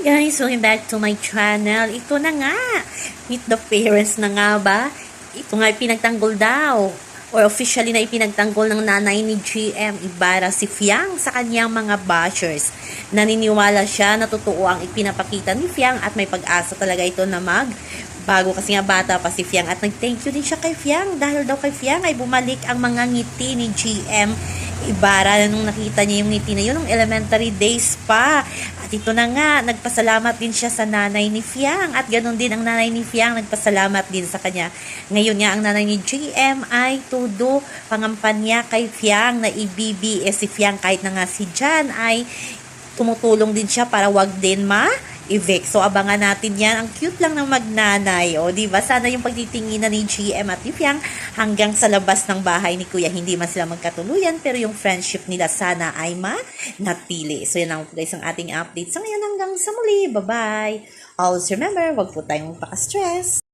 guys, welcome back to my channel. Ito na nga, meet the parents na nga ba? Ito nga ipinagtanggol daw or officially na ipinagtanggol ng nanay ni GM Ibarra si Fiang sa kanyang mga bashers. Naniniwala siya na totoo ang ipinapakita ni Fiang at may pag-asa talaga ito na mag bago kasi nga bata pa si Fiang at nag-thank you din siya kay Fiang dahil daw kay Fiang ay bumalik ang mga ngiti ni GM Ibarra nung nakita niya yung ngiti na yun nung elementary days pa. At ito na nga, nagpasalamat din siya sa nanay ni Fiang at ganun din ang nanay ni Fiang nagpasalamat din sa kanya. Ngayon nga ang nanay ni GM ay todo pangampanya kay Fiang na i-BBS si Fiang kahit na nga si Jan ay tumutulong din siya para wag din ma evict. So, abangan natin yan. Ang cute lang ng magnanay. O, di ba? Sana yung pagtitinginan ni GM at ni Fiang hanggang sa labas ng bahay ni Kuya. Hindi man sila magkatuluyan, pero yung friendship nila sana ay manatili. So, yan lang po guys ang ating update. So, ngayon hanggang sa muli. Bye-bye. Always remember, wag po tayong magpaka-stress.